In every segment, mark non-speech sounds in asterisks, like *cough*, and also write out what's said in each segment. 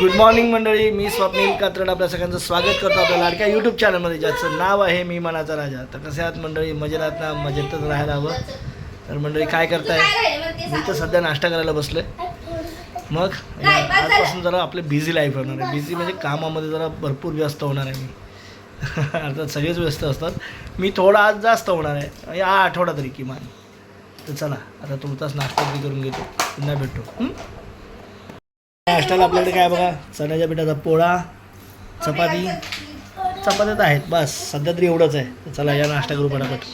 Good morning मंडळी. मी स्वप्नील कात्रड. आपल्या सगळ्यांचं स्वागत करतो आपल्या लाडक्या यूट्यूब चॅनलमध्ये ज्याचं नाव आहे मी मनाचा राजा. तर कसे आहात मंडळी? मजेत ना? मजेतच राहायला हवं. तर मंडळी काय करताय? मी तर सध्या नाश्ता करायला बसलोय. मग? या- आजपासून जरा आपले बिझी लाईफ होणार आहे. बिझी म्हणजे कामामध्ये जरा भरपूर व्यस्त होणार आहे मी. *laughs* अर्थात सगळेच व्यस्त असतात. मी थोडा आज जास्त होणार आहे. या आठवडा तरी किमान. तर चला आता तुमचाच नाश्ता करून घेतो. पुन्हा भेटतो नाश्त्याला आपल्याकडे काय बघा? चण्याच्या पिठाचा पोळा चपाती. चपात्या तर आहेत. बस सध्या तरी एवढंच आहे. चला या नाश्ता करू पटापट.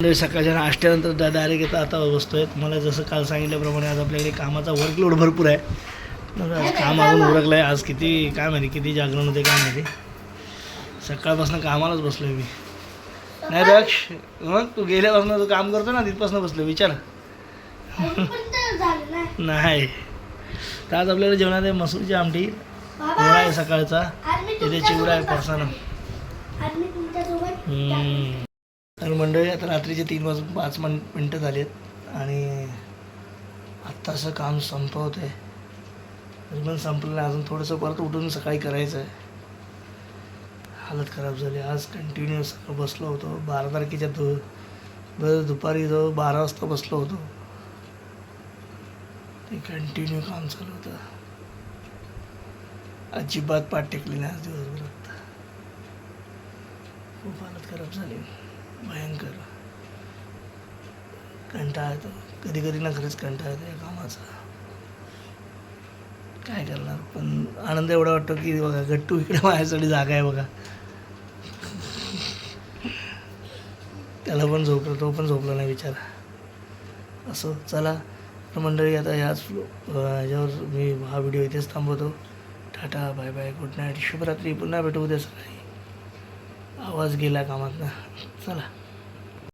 म्हणजे सकाळच्या नाश्त्यानंतर डायरेक्ट येतं आता बसतोय. तुम्हाला जसं काल सांगितल्याप्रमाणे आज आपल्याकडे कामाचा वर्कलोड भरपूर आहे. मग आज काम अजून उरकलं आहे आज किती काय माहिती किती जागरण होते काय माहिती. सकाळपासून कामालाच बसलोय मी. नाही दक्ष मग तू गेल्यापासून तू काम करतो ना तिथपासून बसलो विचार. नाही. तर आज आपल्याला जेवणात आहे मसूरची आमटी. पोळा आहे सकाळचा. इथे चिवडा आहे हम्म. तर मंडळी आता रात्रीचे तीन वाजून पाच मन मिनटं झाली आहेत आणि आत्ताचं काम संपवत आहे तरी पण संपलं नाही. अजून थोडंसं परत उठून सकाळी करायचं आहे. हालत खराब झाली. आज कंटिन्यू सगळं बसलो होतो. बारा तारखेच्या दु दुपारी जवळ बारा वाजता बसलो होतो. कंटिन्यू काम चालू होतं. अजिबात पाठ टेकली नाही आज दिवसभरात खूप हालत खराब झाली. भयंकर. कंटाळा येतो. कधी कधी ना खरंच कंटाळा येतो या कामाचा. काय करणार? पण आनंद एवढा वाटतो की बघा गट्टू इकडे माझ्यासाठी जागा आहे बघा. त्याला पण झोपलं तो पण झोपला नाही बिचारा. असं चला. तर मंडळी आता ह्याच ह्याच्यावर मी हा व्हिडिओ इथेच थांबवतो. Tata bye bye good night शुभरात्री. पुन्हा भेटू उद्या सकाळी. आवाज गेला कामात ना चला.